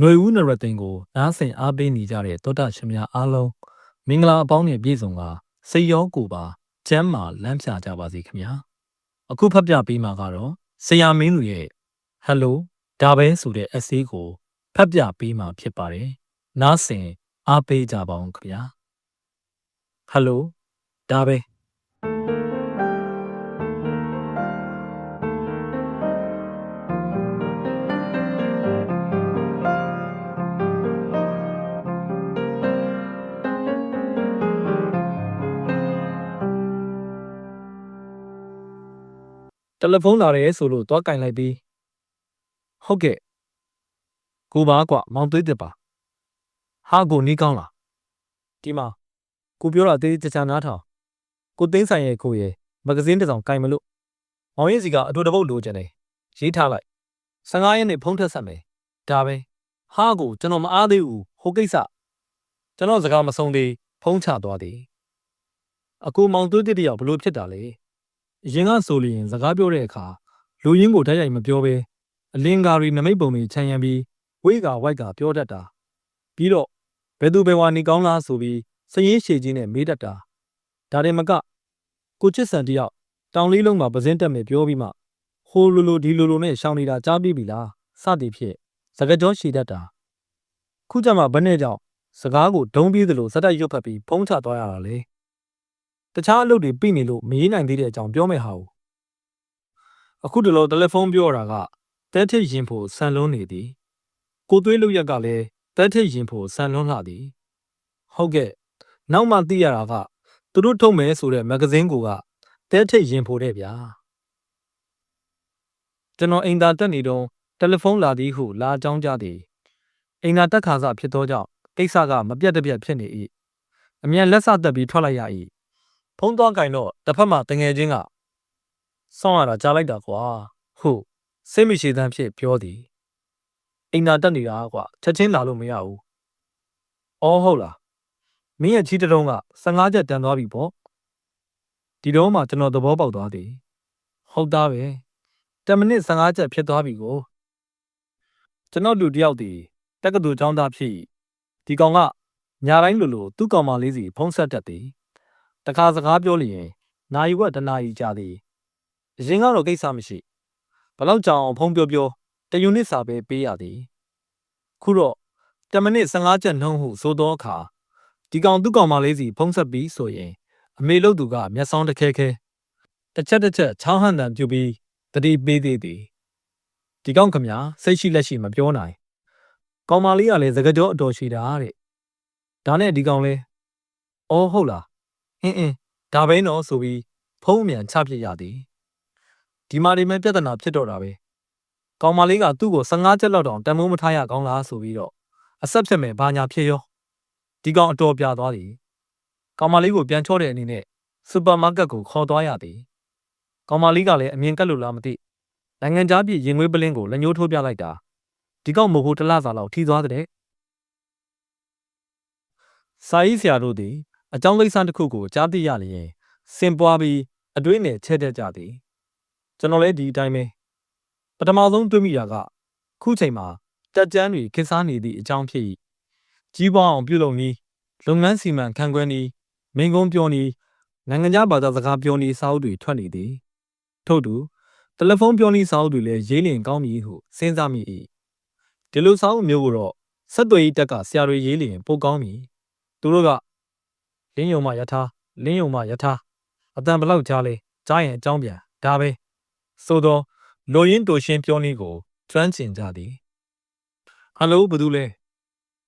ຫນွေဦးနရသိန်ကိုနားဆင်အားပေးနေကြတဲ့တောတာရှင်များအားလုံးမင်္ဂလာအပေါင်းနဲ့ပြည့်စုံကစိတ်ရောကိုယ်ပါကျမ်းမာလမ်းပြကြပါစေခင်ဗျာအခုဖတ်ပြပေးမှာကတော့ဆရာမင်းလူရဲ့ Hello ဒါပဲဆိုတဲ့ essay ကိုဖတ်ပြပေးမှာဖြစ်ပါတယ်နားဆင်အားပေးကြပါအောင်ခင်ဗျာ Hello ဒါပဲ တယ်လီဖုန်းလာတယ်ဆိုလို့သွားကင်လိုက်ပြီးဟုတ်ကဲ့ကိုပါကွာမောင်သွေးတက်ပါဟာကိုနီးကောင်းလားဒီမှာကိုပြောတာတေးတချာနားထောင်ကိုသိန်းဆိုင်ရဲ့ကိုရဲ့မဂဇင်းတစ်စောင်ကင်မလို့မောင်ရဲ့စီကအတူတပုတ်လိုချင်တယ်ရေးထားလိုက်15ရက်နေ့ဖုန်းထက်ဆက်မယ်ဒါပဲဟာကိုကျွန်တော်မအားသေးဘူးဟိုကိစ္စကျွန်တော်စကားမဆုံးသေးဖုန်းချသွားသည်အကူမောင်သွေးတက်တယောက်ဘလို့ဖြစ်တာလဲ အရင်ကဆိုလျင်စကားပြောတဲ့အခါလူရင်းကိုတိုက်ရိုက်မပြောဘဲအလင်းကားရီနမိတ်ပုံတွေခြံရံပြီးဝိတ်ကဝိုက်ကပြောတတ်တာပြီးတော့ဘယ်သူဘယ်ဝါနေကောင်းလားဆိုပြီးစရင်ရှည်ကြီးနဲ့မေးတတ်တာဒါတင်မကကိုချစ်ဆန်တယောက်တောင်လေးလုံးမှာပစင်းတက်မယ်ပြောပြီးမှဟိုလိုလိုဒီလိုလိုနဲ့ရှောင်းနေတာကြားပြီးပြီလားစသည်ဖြင့်စကားကြောရှည်တတ်တာခုကျမှဘယ်နဲ့ကြောင့်စကားကိုဒုံးပြီးသလိုစက်တက်ရွတ်ဖက်ပြီးဖုံးချသွားရတာလေ တခြားအလုပ်တွေပြိနေလို့မရေးနိုင်သေးတဲ့အကြောင်းပြောမယ်ဟာကိုအခုတလောတယ်လီဖုန်းပြောတာကတဲထစ်ရင်ဖို့ဆန်လွန်းနေသည်ကိုသွေးလုရက်ကလည်းတဲထစ်ရင်ဖို့ဆန်လွန်းလာသည်ဟုတ်ကဲ့နောက်မှသိရတာကသူတို့ထုတ်မယ်ဆိုတဲ့မဂဇင်းကိုကတဲထစ်ရင်ဖို့တဲ့ဗျာကျွန်တော်အိမ်သာတက်နေတော့တယ်လီဖုန်းလာသည်ဟုလာအကြောင်းကြသည်အိမ်သာတက်ခါစဖြစ်သောကြောင့်ကိစ္စကမပြတ်တပြတ်ဖြစ်နေ၏အမြန်လက်စတက်ပြီးထွက်လိုက်ရ၏ ဖုံးသွားကင်တော့တစ်ဖက်မှာတငယ်ချင်းကစောင်းရတာကြားလိုက်တာကွာဟုတ်စိတ်မရှိသမ်းဖြစ်ပြောသည်အိမ်သာတက်နေတာကွာချက်ချင်းလာလို့မရဘူးအော်ဟုတ်လားမင်းရဲ့ချီးတတုံးက15ချက်တန်သွားပြီပေါ့ဒီတော့မှကျွန်တော်သဘောပေါက်သွားသည်ဟုတ်သားပဲ10မိနစ်15ချက်ဖြစ်သွားပြီကိုကျွန်တော်လူတယောက်ဒီတက္ကသိုလ်ကျောင်းသားဖြစ်၏ဒီကောင်ကညာတိုင်းလိုလိုသူ့ကောင်မလေးစီဖုံးဆက်တတ်သည် တခါစကားပြောလျင်နာယီဝက်တနာယီကြာသည်အရင်ကတော့ကိစ္စမရှိဘလောက်ကြောင်အောင်ဖုံးပြောပြောတယူနစ်စာပဲပေးရသည် ခုတော့10မိနစ်15ချက်နှုံးဟုဆိုသောအခါဒီကောင်သူ့ကောင်မလေးစီဖုံးဆက်ပြီးဆိုရင် အမေလို့သူကမျက်စောင်းတစ်ခဲခဲတစ်ချက်တစ်ချက်ချောင်းဟန်တန်ပြုတ်ပြီးတတိပေးသေးသည်ဒီကောင်ခမညာစိတ်ရှိလက်ရှိမပြောနိုင် ကောင်မလေးကလည်းစကားကြောအတော်ရှိတာတဲ့ဒါနဲ့ဒီကောင်လဲအော်ဟုတ်လား အင်းအင်းဒါပဲနော်ဆိုပြီးဖုံးအမြန်ချပြစ်ရသည်ဒီမာဒီမဲပြဿနာဖြစ်တော့တာပဲကောင်မလေးကသူ့ကို15ချက်လောက်တောင်တန်မိုးမထားရကောင်းလားဆိုပြီးတော့အဆက်ဖြစ်မယ်ဘာညာဖြစ်ရောဒီကောင်အတော်ပြသွားသည်ကောင်မလေးကိုပြန်ချော့တဲ့အနေနဲ့စူပါမားကတ်ကိုခေါ်သွားရသည်ကောင်မလေးကလည်းအမြင်ကက်လို့လားမသိနိုင်ငံသားပြည်ရင်ငွေးပလင်းကိုလက်ညှိုးထိုးပြလိုက်တာဒီကောင်မို့ဟိုတလစာလောက်ထီသွားတဲ့စာရေးဆရာတို့သည် အကြောင်းလိမ့်ဆန်းတစ်ခုကိုကြားသိရလျင်စင်ပွားပြီးအတွေးနဲ့ချဲ့တက်ကြသည်ကျွန်တော်လည်းဒီအတိုင်းပဲပထမဆုံးတွေးမိတာကခုချိန်မှာတက်ကြမ်းတွေခစ်စားနေသည့်အကြောင်းဖြစ်၏ကြီးပွားအောင်ပြုလုပ်နည်းလုပ်ငန်းစီမံခန့်ခွဲနည်းမိန်ကုန်းပြောနည်းနိုင်ငံခြားဘာသာစကားပြောနည်းစာအုပ်တွေထွက်နေသည်ထို့တူတယ်လီဖုန်းပြောနည်းစာအုပ်တွေလည်းရေးလင်ကောင်းမည်ဟုစဉ်းစားမိ၏ဒီလိုစာအုပ်မျိုးကိုတော့ဆက်သွယ်ရေးတက်ကဆရာတွေရေးလင်ပိုကောင်းမည်သူတို့က လင်းယုံမယထာလင်းယုံမယထာအတန်ဘလောက်ကြားလဲကြားရင်အကြောင်းပြန်ဒါပဲဆိုတော့လိုရင်းတိုရှင်းပြောနည်းကိုကျွမ်းကျင်ကြသည်ဟယ်လိုဘယ်သူလဲ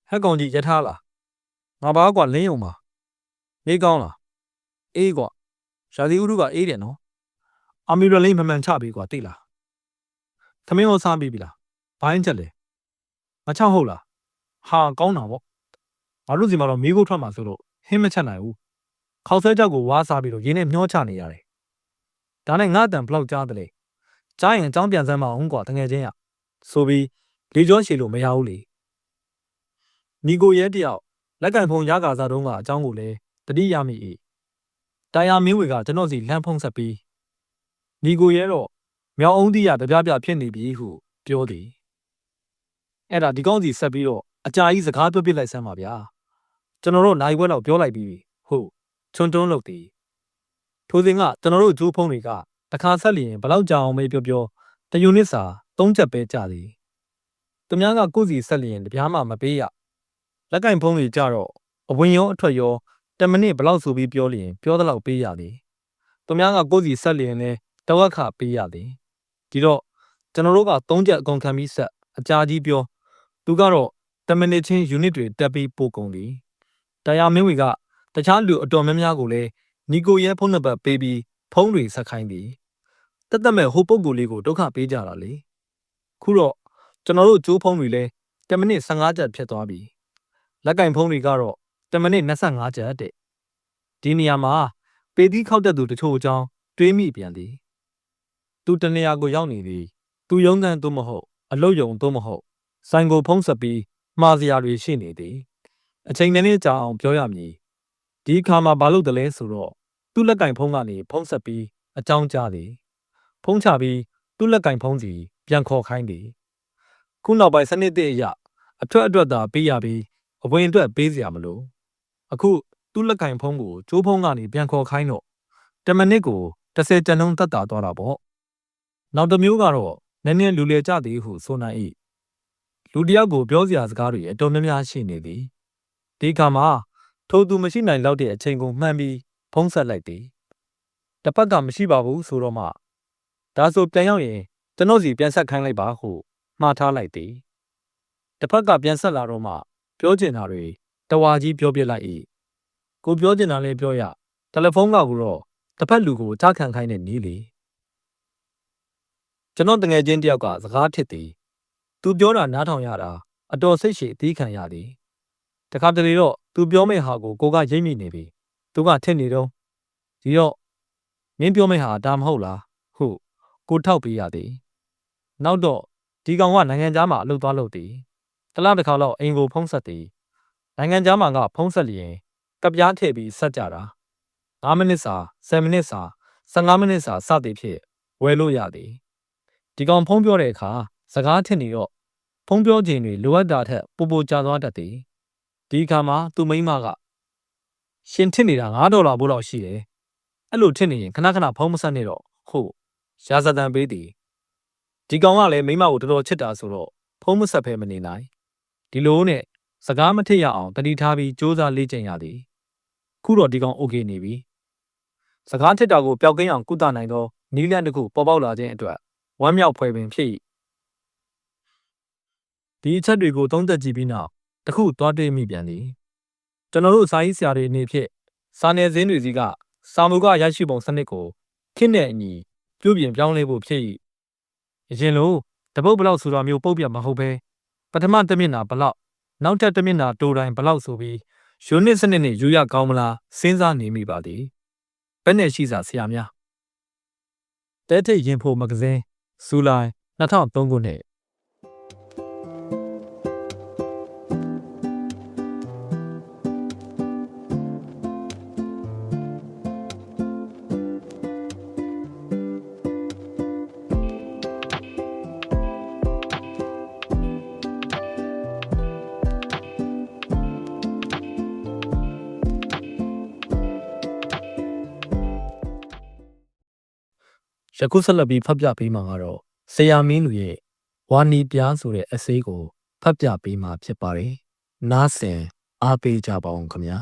ဟက်ကောင်ကြီးယထာလားငါဘာကွာလင်းယုံပါနေကောင်းလားအေးကွာရာသီဥတုကအေးတယ်နော်အမီရလိမ့်မမှန်ချပြီကွာသိလားသမင်းကိုစားပြီးပြီလားဘိုင်းချက်လေမချောက်ဟုတ်လားဟာကောင်းတာဗောငါတို့စီမှာတော့မီးခိုးထွက်မှာဆိုလို့ ဟင်းမချက်နိုင်ဘူးခောက်ဆဲကြောက်ကိုဝါးစားပြီးတော့ရင်းနဲ့မျောချနေရတယ်ဒါနဲ့ငါအတန်ဘလောက်ကြားတယ်လေကြားရင်အကြောင်းပြန်စမ်းမအောင်ကွာတငယ်ချင်းရဆိုပြီးလေကျော်ရှည်လို့မရဘူးလေနီကိုရဲတယောက်လက်ကန်ဖုံရကာစားတုံးကအကြောင်းကိုလည်းတတိယမိ၏တာယာမင်းဝေကကျွန်တော်စီလမ်းဖုံးဆက်ပြီးနီကိုရဲတော့မြောက်အောင်တီးရတပြပြဖြစ်နေပြီဟုပြောသည်အဲ့ဒါဒီကောင်းစီဆက်ပြီးတော့အကြာကြီးစကားပြောပြလိုက်စမ်းပါဗျာ ကျွန်တော်တို့နိုင်ဘွဲလောက်ပြောလိုက်ပြီးပြီဟုတ်ချွန်းတွန်းလုပ်သည်ထိုစဉ်ကကျွန်တော်တို့ဂျိုးဖုန်းတွေကတခါဆက်လျင်ဘလောက်ကြာအောင်မေးပြောပြောတယူနစ်စာ၃ချက်ပဲကြာသည်သူများကကိုယ့်စီဆက်လျင်တပြားမှမပေးရလက်ကင်ဖုန်းတွေကြတော့အဝင်ရောအထွက်ရော10မိနစ်ဘလောက်ဆိုပြီးပြောလျင်ပြောသလောက်ပေးရသည်သူများကကိုယ့်စီဆက်လျင်လည်းတဝက်ခပေးရသည်ဒီတော့ကျွန်တော်တို့က၃ချက်အကုန်ခံပြီးဆက်အကြာကြီးပြောသူကတော့10မိနစ်ချင်း unit တွေတက်ပြီးပို့ကုန်သည် တရားမင်းဝေကတခြားလူအတော်များများကိုလည်းနီကိုရဲဖုန်းနံပါတ်ပေးပြီးဖုန်းတွေဆက်ခိုင်းသည်တက်တက်မဲ့ဟိုပုံကိုလေးကိုဒုက္ခပေးကြတာလေခုတော့ကျွန်တော်တို့ကျိုးဖုန်းတွေလည်း10မိနစ်15ချက်ဖြစ်သွားပြီလက်ကင်ဖုန်းတွေကတော့10မိနစ်25ချက်တဲ့ဒီနေရာမှာပေသီးခောက်တဲ့သူတချို့အကြောင်းတွေးမိပြန်သည်သူတနေရာကိုရောက်နေသည်သူယုံကန်သို့မဟုတ်အလုတ်ယုံသို့မဟုတ်ဆိုင်ကိုဖုံးဆက်ပြီးမှားစရာတွေရှိနေသည် အချိန်နဲ့နဲ့ကြာအောင်ပြောရမည်ဒီအခါမှာဘာလို့တလဲဆိုတော့သူ့လက်ကင်ဖုံးကနေဖုံးဆက်ပြီးအကြောင်းကြားသည်ဖုံးချပြီးသူ့လက်ကင်ဖုံးစီပြန်ခေါ်ခိုင်းသည်ခုနောက်ပိုင်းစနစ်တည်းအရအထွက်အတွက်သာပေးရပြီးအဝင်အတွက်ပေးစရာမလိုအခုသူ့လက်ကင်ဖုံးကိုကျိုးဖုံးကနေပြန်ခေါ်ခိုင်းတော့တမနစ်ကို30ကျန်လုံးတက်တာသွားတာပေါ့နောက်တစ်မျိုးကတော့နည်းနည်းလူလေကြသည်ဟုဆိုနိုင်၏လူတစ်ယောက်ကိုပြောစရာစကားတွေအတော်များများရှိနေသည် ဒီအခါမှာထိုသူမရှိနိုင်တော့တဲ့အချိန်ကိုမှန်းပြီးဖုံးဆက်လိုက်သည်တစ်ဖက်ကမရှိပါဘူးဆိုတော့မှဒါဆိုပြန်ရောက်ရင်ကျွန်တော်စီပြန်ဆက်ခိုင်းလိုက်ပါဟုမှားထားလိုက်သည်တစ်ဖက်ကပြန်ဆက်လာတော့မှပြောချင်တာတွေတဝါကြီးပြောပြလိုက်၏ကိုပြောချင်တာလည်းပြောရတယ်လီဖုန်းကကူတော့တစ်ဖက်လူကိုထားခံခိုင်းတဲ့နီးလေကျွန်တော်တငယ်ချင်းတယောက်ကစကားထစ်သည်သူပြောတာနားထောင်ရတာအတော်စိတ်ရှည်အသီးခံရသည် တခါတလေတော့သူပြောမယ့်ဟာကိုကိုကရိပ်မိနေပြီသူကထစ်နေတော့ဒီတော့မင်းပြောမယ့်ဟာဒါမဟုတ်လားဟုကိုထောက်ပေးရသည်နောက်တော့ဒီကောင်ကနိုင်ငံသားမှာအလုပ်သွားလုပ်သည်တလားတစ်ခါတော့အိမ်ကိုဖုံးဆက်သည်နိုင်ငံသားမှာကဖုံးဆက်လျင်ကပြားထည့်ပြီးဆက်ကြတာ9မိနစ်စာ10မိနစ်စာ15မိနစ်စာစသည်ဖြင့်ဝယ်လို့ရသည်ဒီကောင်ဖုံးပြောတဲ့အခါစကားထင်နေတော့ဖုံးပြောခြင်းတွေလိုအပ်တာထက်ပိုပိုကြာသွားတတ်သည် ဒီအခါမှာသူမိန်းမကရှင်ထစ်နေတာ9ဒေါ်လာဘိုးလောက်ရှိတယ်အဲ့လိုထစ်နေရင်ခဏခဏဖုံးမဆက်နဲ့တော့ဟုတ်ရာဇသံပေးသည်ဒီကောင်ကလည်းမိန်းမကိုတော်တော်ချစ်တာဆိုတော့ဖုံးမဆက်ဖဲမနေနိုင်ဒီလိုနဲ့စကားမထစ်ရအောင်တတိထားပြီးစူးစမ်းလေ့ကျင့်ရသည်ခုတော့ဒီကောင်โอเคနေပြီစကားထစ်တာကိုပျောက်ကင်းအောင်ကုသနိုင်သောနီးလန့်တစ်ခုပေါ်ပေါက်လာခြင်းအတွက်ဝမ်းမြောက်ဖွယ်ပင်ဖြစ်၏ဒီအချက်တွေကိုသုံးသပ်ကြည့်ပြီးနောက် တခုသွားတွေ့မိပြန်သည်ကျွန်တော်တို့စာရေးဆရာတွေအနေဖြင့်စာနယ်ဇင်းတွေစီကစာမူကရရှိပုံစနစ်ကိုခင့်တဲ့အညီပြုပြင်ပြောင်းလဲဖို့ဖြစ်၏အရင်လိုတပုတ်ဘလောက်ဆိုတာမျိုးပုတ်ပြမဟုတ်ဘဲပထမတစ်မျက်နှာဘလောက်နောက်ထပ်တစ်မျက်နှာတိုးတိုင်းဘလောက်ဆိုပြီးယူနစ်စနစ်နဲ့ယူရကောင်းမလားစဉ်းစားနေမိပါသည်ဘယ်နဲ့ရှိစာဆရာများတဲထိတ်ရင်ဖို့မဂဇင်းဇူလိုင်2003ခုနှစ် ယခုဆက်လက်ပြီးဖတ်ပြပေးမှာကတော့ဆရာမင်းလူရဲ့ဝါနီပြားဆိုတဲ့အစေးကိုဖတ်ပြပေးမှာဖြစ်ပါတယ်။နားဆင်အားပေးကြပါအောင်ခင်ဗျာ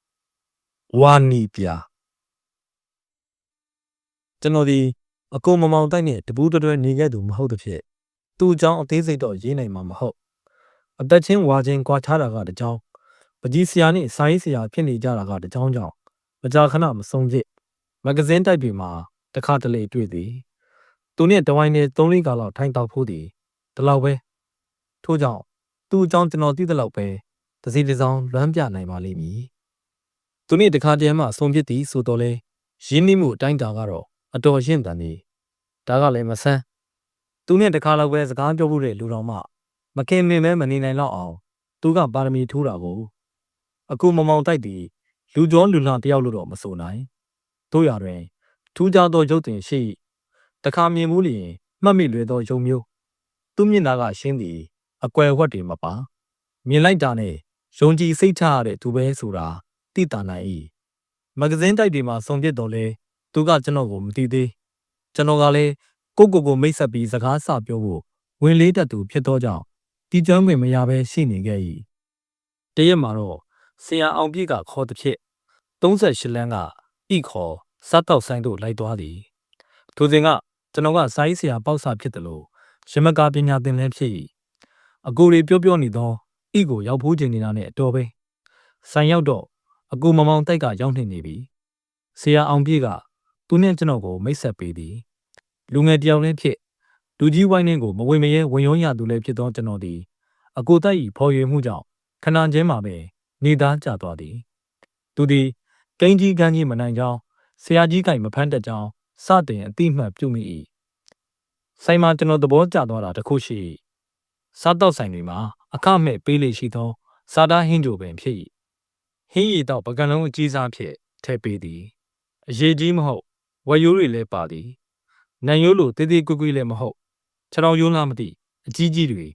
။ဝါနီပြားကျွန်တော်ဒီအကုံမမောင်တိုက်နဲ့တပူးတွဲနေခဲ့သူမဟုတ်တဲ့ဖြစ်သူ့အကြောင်းအသေးစိတ်တော့ရေးနိုင်မှာမဟုတ်အသက်ချင်းဝါချင်းကြွားချတာကတကြောင်ပကြီးဆရာနဲ့စာရေးဆရာဖြစ်နေကြတာကတကြောင်ကြောင့်မကြာခဏမဆုံးဖြစ်မဂဇင်းတိုက်တွေမှာ တခါတလေတွေ့သည်သူနဲ့တဝိုင်းနဲ့သုံးလေးကာလောက်ထိုင်တောက်ဖို့သည်ဒီလောက်ပဲထို့ကြောင့်သူ့အကြောင်းကျွန်တော်သိသလောက်ပဲတစီတစောင်းလွမ်းပြနိုင်ပါလိမ့်မည်သူနဲ့တခါတည်းမှဆုံးဖြစ်သည်ဆိုတော့လေရင်းနှီးမှုအတိုင်းတာကတော့အတော်ရှင်းတန်နေဒါကလည်းမဆန်းသူနဲ့တခါလောက်ပဲစကားပြောဖို့တဲ့လူတော်မှမခင်မင်မဲမနေနိုင်တော့အောင် သူကပါရမီထိုးတာကိုအခုမမောင်တိုက်သည်လူကျော်လူလှတယောက်လို့တော့မဆိုနိုင်တို့ရတွင် ထူးခြားသောရုပ်သွင်ရှိတခါမြင်မှုလျင်မှတ်မိလွယ်သောရုံမျိုးသူမျက်နာကရှင်းသည်အကွယ်ဝတ်တွေမပါမြင်လိုက်တာနဲ့ယုံကြည်စိတ်ချရတဲ့သူပဲဆိုတာသိတာနိုင်၏မဂဇင်းတိုက်တွေမှာစုံပြစ်တော်လဲသူကကျွန်တော်ကိုမသိသေးကျွန်တော်ကလည်းကိုကိုကိုမိတ်ဆက်ပြီးစကားစပြောဖို့ဝင်လေးတက်သူဖြစ်သောကြောင့်တီကျွမ်းပင်မရဘဲရှိနေခဲ့၏တရက်မှာတော့ဆရာအောင်ပြည့်ကခေါ်သည်ဖြစ်38လမ်းကဤခေါ် စားတောက်ဆိုင်သို့လိုက်သွားသည်ထိုစဉ်ကကျွန်တော်ကစာရေးဆရာပေါ့စာဖြစ်တယ်လို့ရမကာပညာသင်လည်းဖြစ်၏အကူတွေပြောပြောနေသောဤကိုရောက်ဖိုးခြင်းနေတာနဲ့အတော်ပဲဆိုင်ရောက်တော့အကူမမောင်တိုက်ကရောက်နေနေပြီဆရာအောင်ပြည့်ကသူနဲ့ကျွန်တော်ကိုမိတ်ဆက်ပေးသည်လူငယ်တယောက်လည်းဖြစ်လူကြီးဝိုင်းနှင်းကိုမဝင်မရဲဝင်ရုံးရသူလည်းဖြစ်သောကျွန်တော်သည်အကူတိုက်၏ဖော်ရွေမှုကြောင့်ခဏချင်းမှာပဲနေသားကျသွားသည် သူသည်ကိန်းကြီးကန်းကြီးမနိုင်ကြောင်း ဆရာကြီးကမဖမ်းတတ်ကြောင်းစတင်အတိမတ်ပြုမိ၏ဆိုင်မှာကျွန်တော်သဘောကျသွားတာတစ်ခုရှိ၏စားတော့ဆိုင်တွေမှာအခမဲ့ပေးလေရှိသောစာသားဟင်းကြိုပင်ဖြစ်၏ဟင်းရည်တော့ပကံလုံးအကြီးစားဖြင့်ထည့်ပေးသည်အရေးကြီးမဟုတ်ဝက်ရိုးတွေလည်းပါသည်နံရိုးလိုတေးသေးကွေ့ကွေ့လည်းမဟုတ်ခြေတော်ရိုးလားမသိအကြီးကြီးတွေ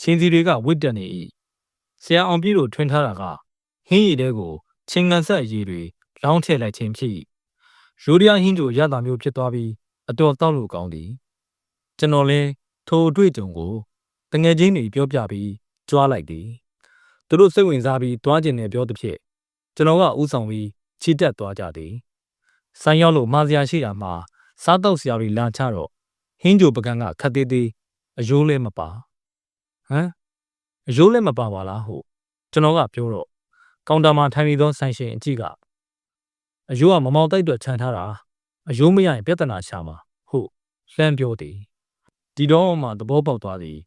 ချင်းစီတွေကဝစ်တက်နေ၏ဆရာအောင်ပြည်တို့ထွင်ထားတာကဟင်းရည်တဲကိုချင်းကန်ဆက်အရည်တွေလောင်းထည့်လိုက်ခြင်းဖြစ်၏ ရိုးရဟင်းကြိုရတာမျိုးဖြစ်သွားပြီးအတော်တောက်လို့ကောင်းသည်ကျွန်တော်လည်းထိုအတွေ့အကြုံကိုတငယ်ချင်းတွေပြောပြပြီးကြွားလိုက်သည်သူတို့စိတ်ဝင်စားပြီးတွားကျင်နေပြောသဖြင့်ကျွန်တော်ကဥဆောင်ပြီးချီတက်သွားကြသည်ဆိုင်းရောက်လို့မာစရာရှိတာမှာစားတော့စရာတွေလာချတော့ဟင်းကြိုပကံကခတ်သေးသေးအယိုးလည်းမပါဟမ်အယိုးလည်းမပါပါလားဟုတ်ကျွန်တော်ကပြောတော့ကောင်တာမှာထိုင်နေသောဆိုင်ရှင်အကြည့်က အယိုးကမမောင်တိုက်အတွက်ခြံထားတာအယိုးမရရင်ပြဿနာရှာမှာဟုတ်လှမ်းပြောသည်ဒီတော့မှသဘောပေါက်သွားသည်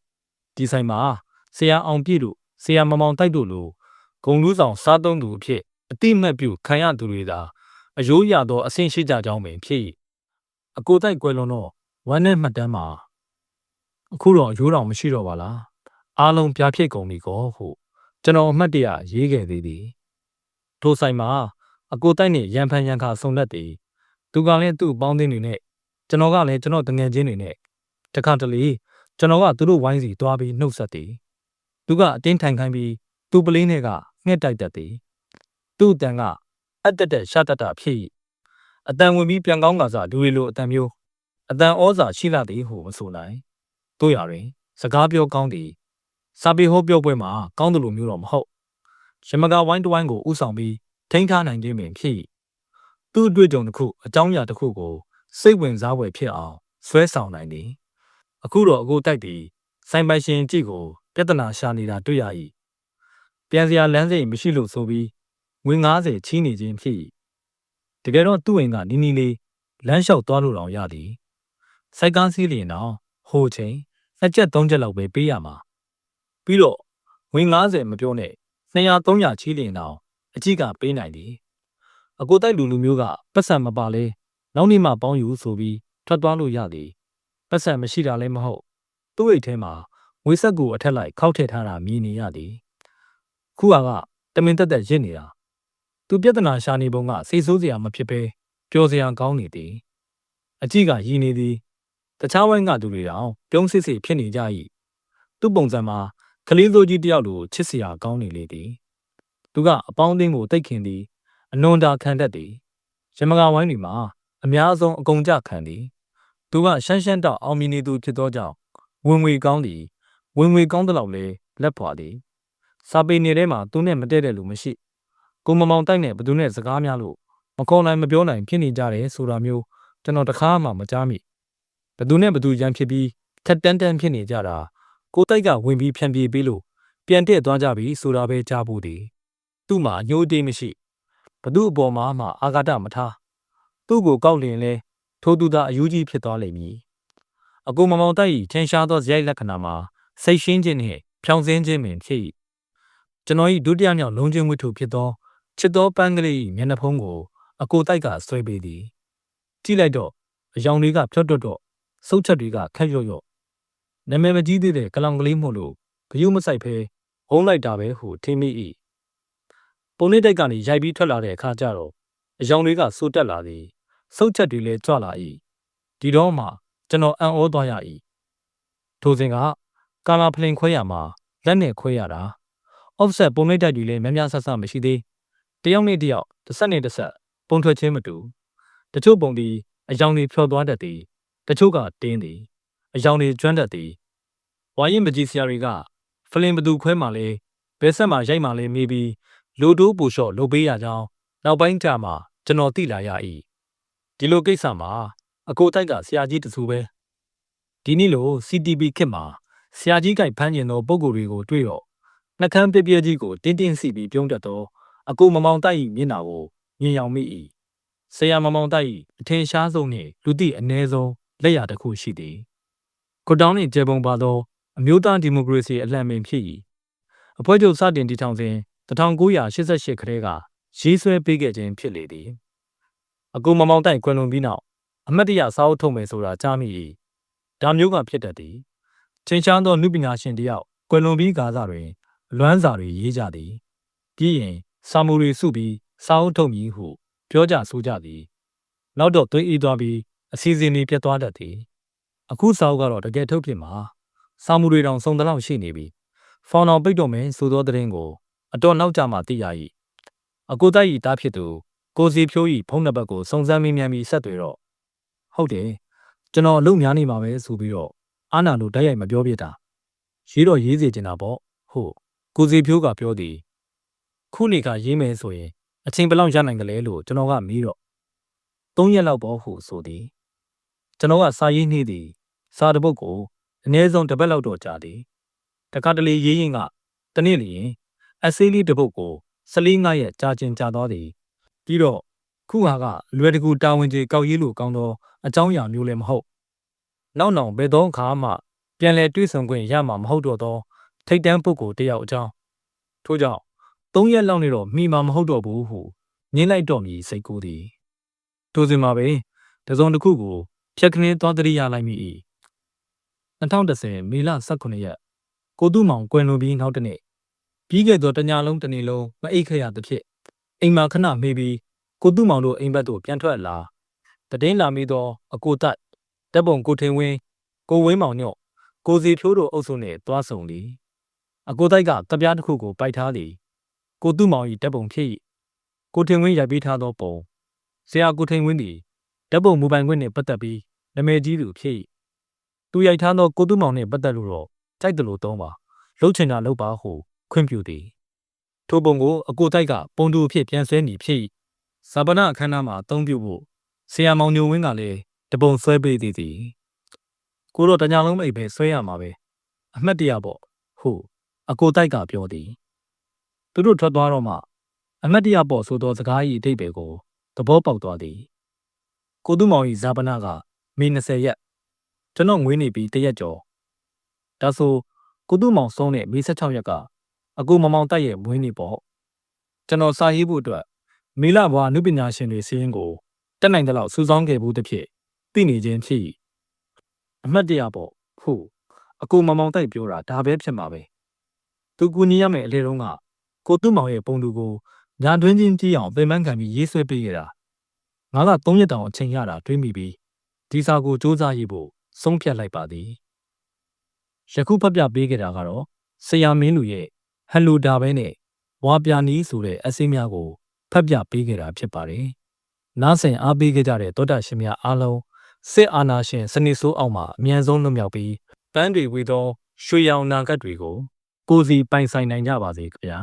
ဒီဆိုင်မှာဆရာအောင်ပြည့်တို့ဆရာမမောင်တိုက်တို့လိုဂုံလူးဆောင်စားသုံးသူအဖြစ်အတိမတ်ပြုခံရသူတွေသာအယိုးရသောအဆင့်ရှိကြကြောင်းပင်ဖြစ်အကိုတိုက်ကွယ်လွန်တော့ဝမ်းနဲ့မှတ်တမ်းမှာအခုတော့အယိုးတော်မရှိတော့ပါလားအားလုံးပြားဖြစ်ကုန်ပြီကောဟုကျွန်တော်အမှတ်တရရေးခဲ့သေးသည်ထိုဆိုင်မှာ အကိုတိုက်နဲ့ရန်ဖန်ရန်ခါဆုံလက်သည်သူကလည်းသူ့ပေါင်းသင်းတွေနဲ့ကျွန်တော်ကလည်းကျွန်တော်တငယ်ချင်းတွေနဲ့တခါတလေကျွန်တော်ကသူတို့ဝိုင်းစီတွားပြီးနှုတ်ဆက်သည်သူကအတင်းထိုင်ခိုင်းပြီးသူ့ပလင်းတွေကငှက်တိုက်တတ်သည်သူ့အတန်ကအတက်တက်ရှာတက်တာဖြစ်၏အတန်ဝင်ပြီးပြန်ကောင်းကစားလူတွေလိုအတန်မျိုးအတန်ဩဇာရှိလာသည်ဟုမဆိုနိုင်တို့ရတွင် စကားပြောကောင်းသည်စာပေဟောပြောပွဲမှာကောင်းတယ်လို့မျိုးတော့မဟုတ်ရမကဝိုင်းတဝိုင်းကိုဥဆောင်ပြီး ထိန်းထားနိုင်ခြင်းပင်ဖြစ်၏သူ့အတွေ့အကြုံတစ်ခုအကြောင်းအရာတစ်ခုကိုစိတ်ဝင်စားဖွယ်ဖြစ်အောင်ဆွဲဆောင်နိုင်သည်အခုတော့အကိုတိုက်သည်စိုင်ပိုင်ရှင်ကြည့်ကိုပြဿနာရှာနေတာတွေ့ရ၏ပြန်စရာလမ်းစိတ်မရှိလို့ဆိုပြီးငွေ90ချီးနေခြင်းဖြစ်၏တကယ်တော့သူ့အိမ်ကနီနီလေးလမ်းလျှောက်သွားလို့တောင်ရသည်စိုက်ကားစီးလျင်တော့ဟိုချိန်နှစ်ချက်သုံးချက်လောက်ပဲပေးရမှာပြီးတော့ငွေ90မပြောနဲ့200 300ချီးလျင်တော့ အကြီးကပေးနိုင်သည်အကိုတိုက်လူလူမျိုးကပတ်စံမပါလဲနောက်နေ့မှပေါင်းယူဆိုပြီးထွက်သွားလို့ရသည်ပတ်စံမရှိတာလည်းမဟုတ်သူ့အိတ်ထဲမှာငွေဆက်ကူအထက်လိုက်ခောက်ထည့်ထားတာမြင်နေရသည်ခုကတမင်တက်တက်ရစ်နေတာသူပြဿနာရှာနေပုံကစိတ်ဆိုးစရာမဖြစ်ဘဲပျော်စရာကောင်းနေသည်အကြည့်ကရည်နေသည်တခြားဝိုင်းကသူတွေတောင်ပြုံးစစ်စစ်ဖြစ်နေကြ၏သူ့ပုံစံမှာကလေးစိုးကြီးတယောက်လိုချစ်စရာကောင်းနေလေသည် သူကအပေါင်းအသင်းကိုတိတ်ခင်သည်အနွန်တာခံတတ်သည်ရမကဝိုင်းတွေမှာအများဆုံးအကုန်ကြခံသည်သူကရှမ်းရှမ်းတောက်အောင်မြင်နေသူဖြစ်သောကြောင့်ဝင်ငွေကောင်းသည်ဝင်ငွေကောင်းတဲ့လောက်လဲလက်ဖွာသည်စာပေနေထဲမှာသူနဲ့မတည့်တဲ့လူမရှိကိုမမောင်တိုက်နဲ့ဘသူနဲ့စကားများလို့မခေါ်နိုင်မပြောနိုင်ဖြစ်နေကြတယ်ဆိုတာမျိုးကျွန်တော်တခါမှမကြားမိဘသူနဲ့ဘသူရန်ဖြစ်ပြီးထက်တန်းတန်းဖြစ်နေကြတာကိုတိုက်ကဝင်ပြီးဖြန်ပြေးပေးလို့ပြန်တဲ့သွားကြပြီဆိုတာပဲကြားဖို့သည် သူ့မှာညှိုးတေးမရှိဘသူအပေါ်မှာမှအာဃာတမထားသူ့ကိုကောက်လျင်လဲထိုသူသာအယူကြီးဖြစ်သွားလိမ့်မည်အကူမမောင်တိုက်၏ထင်ရှားသောဇယိုက်လက္ခဏာမှာစိတ်ရှင်းခြင်းနှင့်ဖြောင်စင်းခြင်းပင်ဖြစ်၏ကျွန်တော်၏ဒုတိယမြောက်လုံးချင်းဝတ္ထုဖြစ်သောချစ်သောပန်းကလေး၏မျက်နှာဖုံးကိုအကိုတိုက်ကဆွဲပေးသည်ကြည့်လိုက်တော့အယောင်တွေကဖြော့တော့တော့စုပ်ချက်တွေကခက်ရော့ရော့နာမည်မကြီးသေးတဲ့ကလောင်ကလေးမို့လို့ဂယုမဆိုင်ဖဲဟုံးလိုက်တာပဲဟုထင်မိ၏ ပုံနေတိုက်ကနေရိုက်ပြီးထွက်လာတဲ့အခါကျတော့အယောင်တွေကစိုးတက်လာသည်စုပ်ချက်တွေလည်းကြွလာ၏ဒီတော့မှကျွန်တော်အံ့ဩသွားရ၏ထိုစဉ်ကကာလာဖလင်ခွဲရမှာလက်နဲ့ခွဲရတာ offset ပုံနှိပ်တိုက်တွေလည်းများများဆဆမရှိသေးတယောက်နဲ့တယောက်တစ်ဆက်နဲ့တစ်ဆက်ပုံထွက်ချင်းမတူတချို့ပုံဒီအယောင်တွေဖြော်သွားတတ်သည်တချို့ကတင်းသည်အယောင်တွေကျွမ်းတတ်သည်ဝါရင်မကြီးဆရာတွေကဖလင်ဘသူခွဲမှလဲဘဲဆက်မှရိုက်မှလဲမေးပြီး လိုတိုးပူလျှော့လုပ်ပေးရကြောင်းနောက်ပိုင်းကျမှကျွန်တော်သိလာရ၏ဒီလိုကိစ္စမှာအကိုတိုက်ကဆရာကြီးတစုပဲဒီနေ့လို CTV ခစ်မှာဆရာကြီးကြိုက်ဖမ်းကျင်သောပုံကိုယ်တွေကိုတွေ့တော့နှကန်းပြပြကြီးကိုတင်းတင်းစီပြီးပြုံးတတ်သောအကိုမမောင်တိုက်၏မျက်နှာကိုမြင်ရောင်မိ၏ဆရာမမောင်တိုက်၏အထင်ရှားဆုံးနှင့်လူသည့်အ ਨੇ ဆုံးလက်ရာတစ်ခုရှိသည်ကိုတောင်းနှင့်ကျေပုံပါသောအမျိုးသားဒီမိုကရေစီအလှမ်းပင်ဖြစ်၏အဖွဲ့ချုပ်စတင်တည်ထောင်စဉ် 1988ခရဲကရေးဆွဲပေးခဲ့ခြင်းဖြစ်လေသည်အကူမမောင်တိုက်ကွယ်လွန်ပြီးနောက်အမတ်တရစာအုပ်ထုတ်မယ်ဆိုတာကြားမိ၏ဒါမျိုးကဖြစ်တတ်သည်ချင်းချမ်းသောနုပညာရှင်တယောက်ကွယ်လွန်ပြီးကားစားတွင်လွမ်းစာတွေရေးကြသည်ပြီးရင်စာမူတွေစုပြီးစာအုပ်ထုတ်မည်ဟုပြောကြဆိုကြသည်နောက်တော့သွေးအေးသွားပြီးအစီအစဉ်တွေပြတ်သွားတတ်သည်အခုစာအုပ်ကတော့တကယ်ထုတ်ဖြစ်မှာစာမူတွေတောင်စုံတလောက်ရှိနေပြီဖောင်တော်ပိတ်တော့မယ်ဆိုသောသတင်းကို အတော်နောက်ကျမှသိရ၏အကိုတိုက်ဤတားဖြစ်သူကိုစီဖြိုးဤဖုန်းနံပါတ်ကိုစုံစမ်းမေးမြန်းပြီးဆက်သွယ်တော့ဟုတ်တယ်ကျွန်တော်အလုပ်များနေမှာပဲဆိုပြီးတော့အာနာလိုတိုက်ရိုက်မပြောပြတာရေးတော့ရေးစီချင်တာပေါ့ဟုတ်ကိုစီဖြိုးကပြောသည်ခုနေကရေးမယ်ဆိုရင်အချိန်ဘယ်လောက်ရနိုင်ကြလဲလို့ကျွန်တော်ကမေးတော့၃ရက်လောက်ပေါ့ဟုဆိုသည်ကျွန်တော်ကစာရေးနှီးသည်စာတစ်ပုဒ်ကိုအနည်းဆုံးတစ်ပတ်လောက်တော့ကြာသည်တခါတလေရေးရင်ကတနေ့လျင် အဆေးလေးတစ်ပုဒ်ကို14ငါရက်ကြာကျင်ကြာသွားသည်ပြီးတော့ခုဟာကလွယ်တကူတာဝန်ကျေကောက်ရေးလို့ကောင်းသောအကြောင်းအရာမျိုးလည်းမဟုတ်နောက်နောက်ဘယ်တော့အခါမှပြန်လည်တွေ့ဆုံခွင့်ရမှာမဟုတ်တော့သောထိတ်တန်းပုဂ္ဂိုလ်တယောက်အကြောင်းထို့ကြောင့်၃ရက်လောက်နေတော့မိမှာမဟုတ်တော့ဘူးဟုညင်းလိုက်တော့မည်စိတ်ကူးသည်ထိုစဉ်မှာပဲတစုံတစ်ခုကိုဖြတ်ခင်းသွားတရိရလိုက်မိ၏2010မေလ18ရက်ကိုတုမောင်ကွယ်လွန်ပြီးနောက်တနေ့ ပြီးခဲ့သောတညလုံးတစ်နေ့လုံးမအိတ်ခရသဖြင့်အိမ်မှာခဏမေးပြီးကိုတုမောင်တို့အိမ်ဘက်သို့ပြန်ထွက်လာတည်င်းလာမိသောအကိုတတ်တပ်ပုံကိုထင်ဝင်းကိုဝင်းမောင်ညော့ကိုစီဖြိုးတို့အုပ်စုနှင့်သွားဆုံသည်အကိုတိုက်ကကပြားတစ်ခုကိုပိုက်ထားသည်ကိုတုမောင်၏တပ်ပုံဖြစ်၏ကိုထင်ဝင်းရိုက်ပေးထားသောပုံဆရာကိုထင်ဝင်းသည်တပ်ပုံမူပိုင်ခွင့်နှင့်ပတ်သက်ပြီးနာမည်ကြီးသူဖြစ်၏သူရိုက်ထားသောကိုတုမောင်နှင့်ပတ်သက်လို့တော့ကြိုက်တယ်လို့သုံးပါလှုပ်ချင်တာလှုပ်ပါဟု ခွင့်ပြုသည်ထိုပုံကိုအကိုတိုက်ကပုံတူအဖြစ်ပြန်ဆွဲမည်ဖြစ်၏ဇာပနာအခမ်းအနားမှာအသုံးပြုဖို့ဆရာမောင်ညိုဝင်းကလည်းတပုံဆွဲပေးသေးသည်ကိုတော့တညာလုံးမိတ်ပဲဆွဲရမှာပဲအမှတ်တရပေါ့ဟုတ်အကိုတိုက်ကပြောသည်သူတို့ထွက်သွားတော့မှအမတ်တရပေါ့ဆိုသောစကား၏အဓိပ္ပာယ်ကိုသဘောပေါက်သွားသည်ကိုသူမောင်၏ဇာပနာကမေ20ရက်ကျွန်တော်ငွေနေပြီးတရက်ကျော်ဒါဆိုကိုသူမောင်ဆုံးတဲ့မေ16ရက်က အကူမမောင်တိုက်ရဲ့မွေးနေ့ပေါ့ကျွန်တော်စာရေးဖို့အတွက်မေလဘွားနုပညာရှင်တွေစီးရင်ကိုတက်နိုင်တဲ့လောက်စူးစောင်းခဲ့ဘူးတစ်ဖြစ်သိနေခြင်းဖြစ်အမှတ်တရပေါ့ဟုတ်အကူမမောင်တိုက်ပြောတာဒါပဲဖြစ်မှာပဲသူကူညီရမယ့်အလေတုံးကကိုသူ့မောင်ရဲ့ပုံတူကိုညာတွင်းချင်းကြည့်အောင်ပင်ပန်းခံပြီးရေးဆွဲပေးခဲ့တာငါက၃ရက်တောင်အချိန်ရတာတွေးမိပြီးဒီစာကိုစူးစမ်းရေးဖို့ဆုံးဖြတ်လိုက်ပါသည်ယခုဖတ်ပြပေးခဲ့တာကတော့ဆရာမင်းလူရဲ့ ဟန်လူဒါဘဲနဲ့ဝါပြာနီးဆိုတဲ့အစင်းများကိုဖတ်ပြပေးခဲ့တာဖြစ်ပါတယ်နားဆင်အားပေးခဲ့ကြတဲ့တောတာရှင်များအားလုံးစစ်အာဏာရှင်စနစ်ဆိုးအောက်မှာအမြန်ဆုံးလွတ်မြောက်ပြီးပန်းတွေဝေသောရွှေရောင်နာဂတ်တွေကိုကိုစီပိုင်ဆိုင်နိုင်ကြပါစေခင်ဗျာ